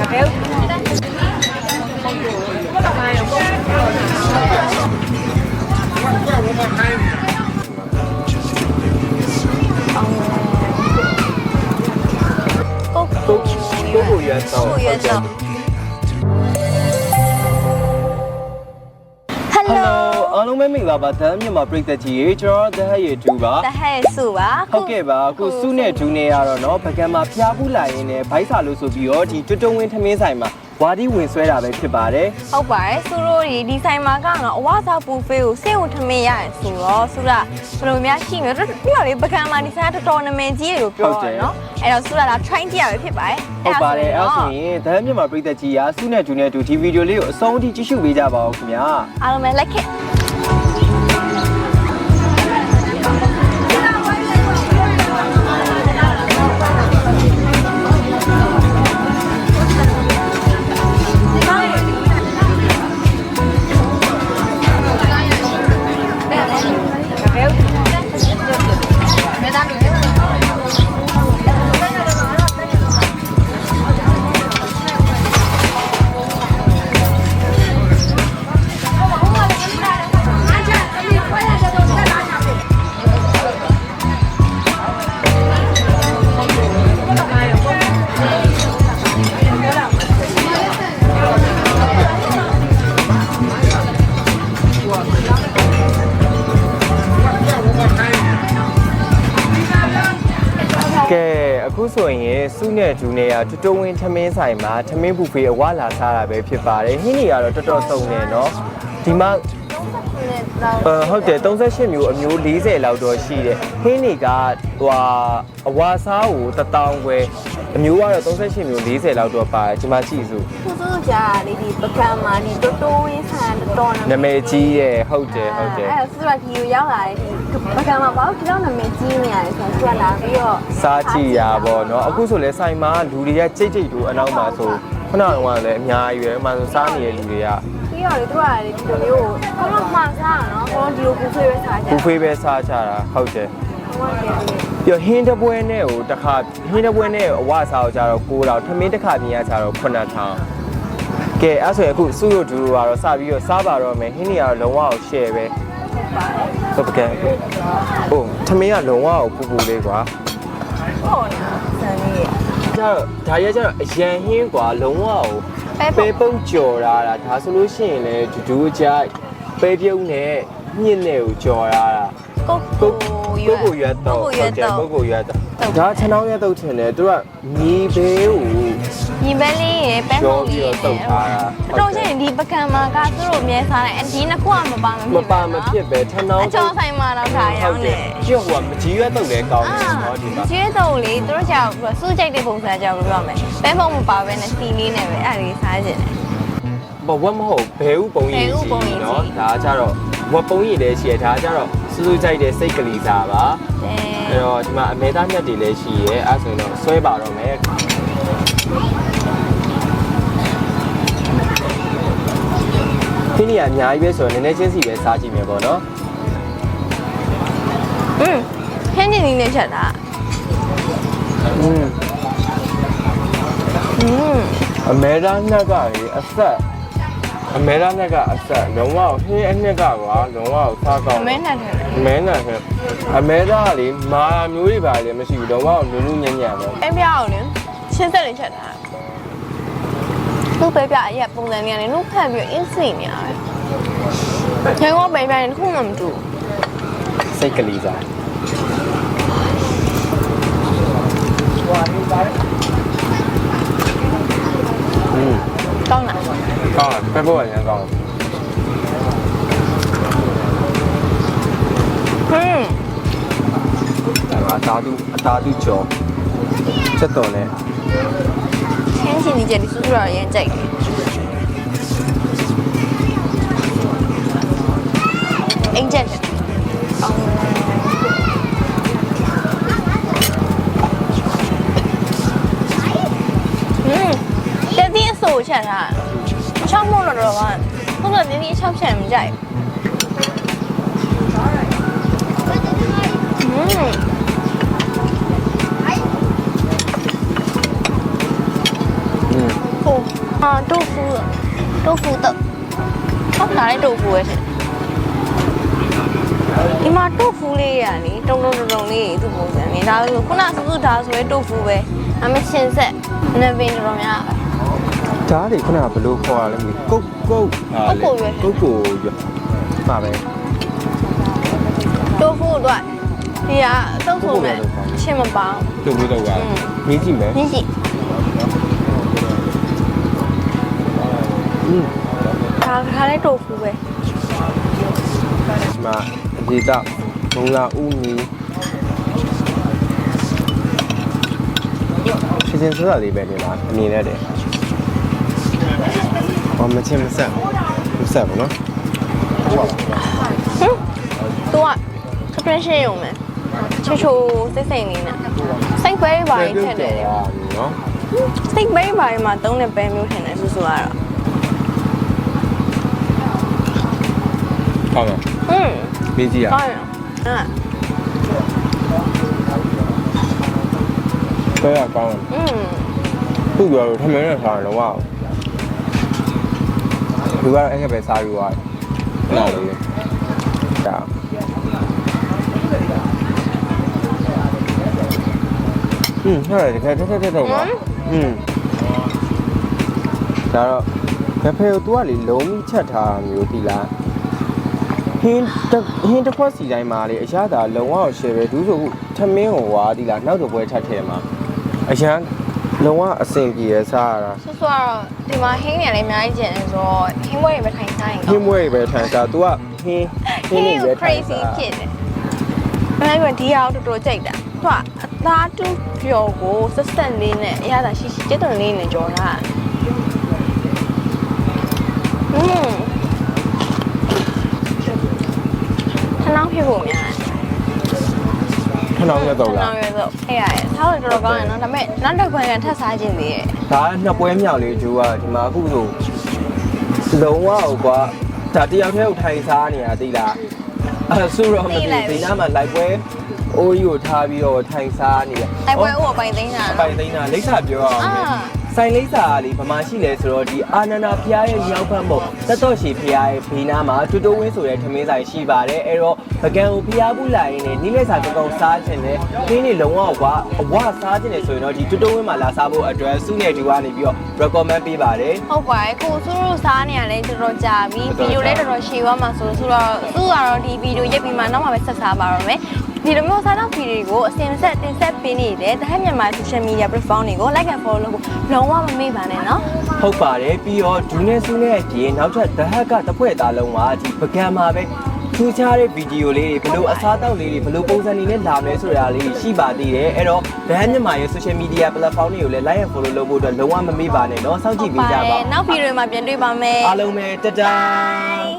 ကိုကိုကိုကိုရွက်တော့ကို အားလုံးပဲမင်္ဂလာပါဒန်းမြန်မာပြည်သက်ကြီးရေကျွန်တော်ဒဟရဲ့2ပါ တဟဲစုပါ ဟုတ်ကဲ့ပါအခုစုနဲ့ဒူနဲ့ရတော့เนาะပကံမှာဖျားဘူးလာရင်လည်းဘိုက်စာလို့ဆိုပြီးတော့ဒီတွတ်တုံးဝင်းထမင်းဆိုင်မှာဝါဒီဝင်ဆွဲတာပဲဖြစ်ပါတယ် ဟုတ်ပါတယ်စုတို့ဒီဒီဆိုင်မှာကတော့အဝါစားပူဖေးကိုစေကိုထမင်းရရင်ဆိုတော့စုကဘယ်လိုများရှိမလဲတော်တော်လေးပကံမှာဒီဆိုင်ကတော်တော်နာမည်ကြီးလို့ပြောရနော်အဲ့တော့စုကဒါ train ကြရပဲဖြစ်ပါတယ် ဟုတ်ပါတယ်အဲ့ဒါဆိုရင်ဒန်းမြန်မာပြည်သက်ကြီးကစုနဲ့ဒူနဲ့ဒူဒီဗီဒီယိုလေးကိုအဆုံးအထိကြည့်ရှုပေးကြပါဦးခင်ဗျာ အားလုံးပဲလက် ဆိုရင်စုနဲ့ဒူနဲ့ရတွတ်တုံးဝင်းထမင်းဆိုင်မှာထမင်းဘူဖေးအဝလာစားတာပဲဖြစ်ပါတယ်ဟင်းတွေကတော့တော်တော်စုံနေเนาะဒီမှာ 38လောက်အဲဟုတ်တယ်38မျိုးအမျိုး40လောက်တော့ရှိတယ်ဟင်းတွေကဟိုအဝါစားကို1000ခွဲအမျိုးကတော့38မျိုး40လောက်တော့ပါတယ်ဒီမှာကြည့်စုသူစုကြာလေဒီပကံမာဒီတိုးတိုးဝင်းဆန်တော်နာမည်ကြီးရဟုတ်တယ်ဟုတ်တယ်အဲဆူရဒီကိုရောက်လာတယ်ဒီပကံမာဘာလို့ဒီလောက်နာမည်ကြီးနေရလဲဆိုတော့ဆူရလာပြီးတော့စားကြည့်ရပါတော့အခုဆိုလဲဆိုင်မှာလူတွေကကြိတ်ကြိတ်တို့အနောက်မှာဆိုခုနကလည်းအများကြီးပဲဥပမာဆိုစားနေတဲ့လူတွေက ပြီးတော့လေသူကလေဒီလိုမျိုးကိုဘုံမှာစားရနော်ဘုံဒီလိုပူဆွေးပဲစားကြဘူဖေးပဲစားကြတာဟုတ်တယ်ဟုတ်တယ်ပြီးတော့ဟင်းတပွဲနဲ့ကိုတစ်ခါဟင်းတပွဲနဲ့အဝစားကိုကြတော့9000ထမင်းတစ်ခါပြင်ရကြတော့9000ကဲအဲ့ဆိုရင်အခုစုရဒူကတော့စပြီးတော့စားပါတော့မယ်ဟင်းတွေကတော့လုံးဝကို share ပဲဟုတ်ပကဲဟိုထမင်းကလုံးဝကိုပူပူလေးကွာဟုတ်နော်ဆန်လေးကျတော့ဒါရကျတော့အရန်ဟင်းကွာလုံးဝကို ပဲပဲပုံကြော်တာတာဒါဆိုလို့ရှိရင်လေဒူဒူကြပဲပြုံးနဲ့ ညစ်နဲ့ကိုကြော်ရတာကိုကိုကိုကိုကိုရွက်တော့ကိုရွက်တော့ကိုကိုရွက်တော့ဒါခြံောင်းရွက်တော့ထင်တယ်သူကမြေဘေးကိုညီမလေးရယ်ပဲရောပုံပြီးလေးတော့တုတ်ထားတာတော့ချင်းဒီပကံမှာကသူတို့အမြဲစားတယ်အဒီနှစ်ခုကမပါမမပါမဖြစ်ပဲထဏောင်းအကျော်ဆိုင်မှာတော့ဒါရောင်းတယ်ကျုပ်ကမကြီးရွက်တုတ်လဲကောင်းတယ်အာနော်ဒီမှာကျေးတော့လေသူတို့ကြောက်စူးကြိုက်တဲ့ပုံစံကြောက်လို့ပြောမယ်ပဲပုံမပါဘဲနဲ့စီလေးနဲ့ပဲအဲ့ဒီစားခြင်းတယ်ဘဝမဟုတ်ဘဲဥပုံကြီးဘဲဥပုံကြီးနော်ဒါကြတော့ ဝက်ပုံကြီးလည်းရှိရဒါကြတော့စူးစူးကြိုက်တဲ့စိတ်ကလေးစားပါ အဲ အဲ့တော့ဒီမှာအမေသားမြတ်တွေလည်းရှိရဲအဲ့ဆိုရင်တော့ဆွဲပါတော့မယ်ဒီနေရာအများကြီးပဲဆိုတော့နည်းနည်းချင်းစီပဲစားကြည့်မယ်ပေါ့နော် อืมဟင်းနေနေနဲ့ချက်တာ อืม อืม အမေသားမြတ်ကလေအဆက် အမေသားမြတ်ကအဆက်လုံးဝဟင်းအနှစ်ကကွာလုံးဝစားကောအင်းမဲနဲ့တယ်အမဲနဲ့ဆိုအမဲသားကလေမာမျိုးတွေပါလေမရှိဘူးလုံးဝနူးနူးညံ့ညံ့ပဲပဲပြအောင်လေရှင်းသက်နေချက်တာလို့ပဲပြအရက်ပုံစံနေရတယ်လို့ဖတ်ပြီးအင်းစိနေရတယ်။ကျွန်တော်ပဲပြရင်ခုမှမတူစိတ်ကလေးစား ကောင်းတယ်ပဲပေါ်ရန်ကောင်းတယ်ဟင်းအတားသူအတားသူကြော်ချက်တော်နဲ့ဟင်းရှင်ဒီချက်ဒီစူးစူးရရင်ကြိုက်တယ်အင်ဂျက်အောင်ဟင်းတက်ဒီအဆိုချက်တာ ချောင်းမလို့တော့ကဟုတ်တယ်ဒီနေ့ချောင်းချက်မကြိုက်ဟင်းอืมဟိုအာတိုဖူတိုဖူတော့ဟုတ်တာလေတိုဖူရဲ့ဒီမှာတိုဖူလေးရလေတုံတုံတုံတုံလေးသူ့ပုံစံလေးဒါဆိုခုနစစုဒါဆိုရဲတိုဖူပဲအမရှင်ဆက်နဗင်တော်များ ဓာတ်တွေခုနကဘယ်လိုခေါ်ရလဲမသိကုတ်ကုတ်ဟာလေကုတ်ကိုရွယ် ကုတ်ကိုရွယ်မှာပဲတိုဖူတော့ဒီကအတုပ်ဆိုမဲ့ချင်းမပေါင်းတို့ဘူးတော့ကမြည်ကြည့်မယ်ညစီอืมဒါခါလေးတိုဖူပဲဒီမှာအဒီတော့ဘုံလာဥမီချင်းချင်းဆိုတာလေးပဲနေလားအနေနဲ့တည်း ဘာမချင်းမဆက်မဆက်ဘူးနော်ဟမ်သူကစပရင်ရှင်းရုံပဲချိုချိုစိတ်စိတ်လေးနဲ့စိတ်ပဲပါရင်ထည့်တယ်လေနော်စိတ်ပဲပါရင်မှာတုံးတဲ့ပဲမျိုးထင်တယ်ဆူဆူကတော့ဟုတ်လားဟွန်းမြည်ကြည့်ရကောင်းရအာဘယ်ကကောင်းလဲอืมသူ့ပြောလို့ထမင်းနဲ့စားတယ်တော့ဝါ သူကတော့အဲ့ကပဲစားယူသွားတယ်ဟုတ်လားလေဒါဟင်းဟုတ်တယ်တကယ်တက်တက်တက်တော့ပါဟင်းဒါတော့ဘယ်ဖေကို तू ကလေလုံးကြီးချက်ထားတာမျိုးဒီလားဟင်းတစ်ဟင်းတစ်ခွက်စီတိုင်းမှာလေအရသာလုံအောင်ရှယ်ပဲဒူးဆိုခုထမင်းကိုဝါဒီလားနောက်တော့ပွဲထပ်ထဲမှာအရန် လုံဝအဆင်ပြေရစားရတာ ဆူဆူကတော့ဒီမှာဟင်းနေလည်းအများကြီးကျန်တယ်ဆိုတော့ဟင်းဘွဲတွေပဲထိုင်စားရင် ဟ ကော င်း င်း မွေးပဲထိုင်စား तू ကဟင်း ဟင်းကို crazy ဖြစ်တယ်။ဘာလို့ဒီအောင်တော်တော်ကြိုက်တာ။သူကအသားတူပျော်ကိုဆက်ဆက်လေးနဲ့အရသာရှိရှိကျက်သွန်လေးနဲ့ကြော်တာ။อืมခဏောင်းဖြစ်ဖို့များတယ် ခဏောင်းရတော့ခဏောလားင်းရတော့အဲ့ရတယ်။စားလို့တော်တော်ကောင်းတယ်နော်။ဒါပေမဲ့နောက်တစ်ခွက်ကထပ်စားခြင်းသေးရဲ့ဒါကနှစ်ပွဲမြောက်လေးဂျိုးကဒီမှာအခုဆိုလုံးဝဟိုကွာဒါတယောက်တည်းကိုထိုင်စားနေရသိလားအဲဆိုတော့မသိဒီနားမှာလိုက်ပွဲအိုးကြီးကိုထားပြီးတော့ထိုင်စားနေရ။တိုက်ပွဲဥပပိုင်သိန်းတာအပိုင်သိန်းတာလိမ့်စာပြောအောင်အာ ဆိုင်လိမ့်စာကလေဗမာရှိလဲဆိုတော့ဒီအာနန္ဒာဖျားရဲ့ရောက်ဖက်မို့တတ်တော့ရှိဖျားရဲ့ဘေးနားမှာတူတိုးဝင်းဆိုတဲ့ထမင်းဆိုင်ရှိပါတယ်အဲ့တော့ပကံကိုဖျားဘူးလာရင်လည်းနိလက်စာကောင်းစားခြင်းနဲ့ခင်းနေလုံးဝကွာအဝစားခြင်းနဲ့ဆိုရင်တော့ဒီတူတိုးဝင်းမှာလာစားဖို့အတွက်စုနေတူကနေပြီးတော့ recommend ပေးပါတယ်ဟုတ်ပါတယ်ကိုစုတို့စားနေရလဲတော်တော်ကြာပြီတော်ဗီတော်ဒီယိုကြာလည်းတော်တော်ရှည်သွားမှာဆိုလို့ဆိုတော့သူကတော့ဒီဗီဒီယိုရိုက်ပြီးမှနောက်မှပဲဆက်စားပါတော့မယ် ဒီလိုမျိုးစားတော့ဗီဒီယိုကိုအစင်ဆက်တင်ဆက်ပေးနေတဲ့တဟက်မြန်မာ social media platform တွေကို like and follow လုပ်ဖို့လုံးဝမမေ့ပါနဲ့နော် ဟုတ်ပါတယ်ပြီးတော့ဒူးနဲ့စုနဲ့အပြင်နောက်ထပ်တဟက်ကတစ်ဖွဲ့သားလုံးကဒီပကံမှာပဲထူးခြားတဲ့ဗီဒီယိုလေးတွေဘလို့အစားအသောက်လေးတွေဘလို့ပုံစံတွေနဲ့လာမယ်ဆိုတာလေးတွေရှိပါသေးတယ်အဲ့တော့ဗဟန်းမြန်မာရဲ့ social media platform တွေကိုလည်း like and follow လုပ်ဖို့အတွက်လုံးဝမမေ့ပါနဲ့เนาะစောင့်ကြည့်ပေးကြပါ နောက်ဗီဒီယိုမှာပြန်တွေ့ပါမယ် အားလုံးပဲတတား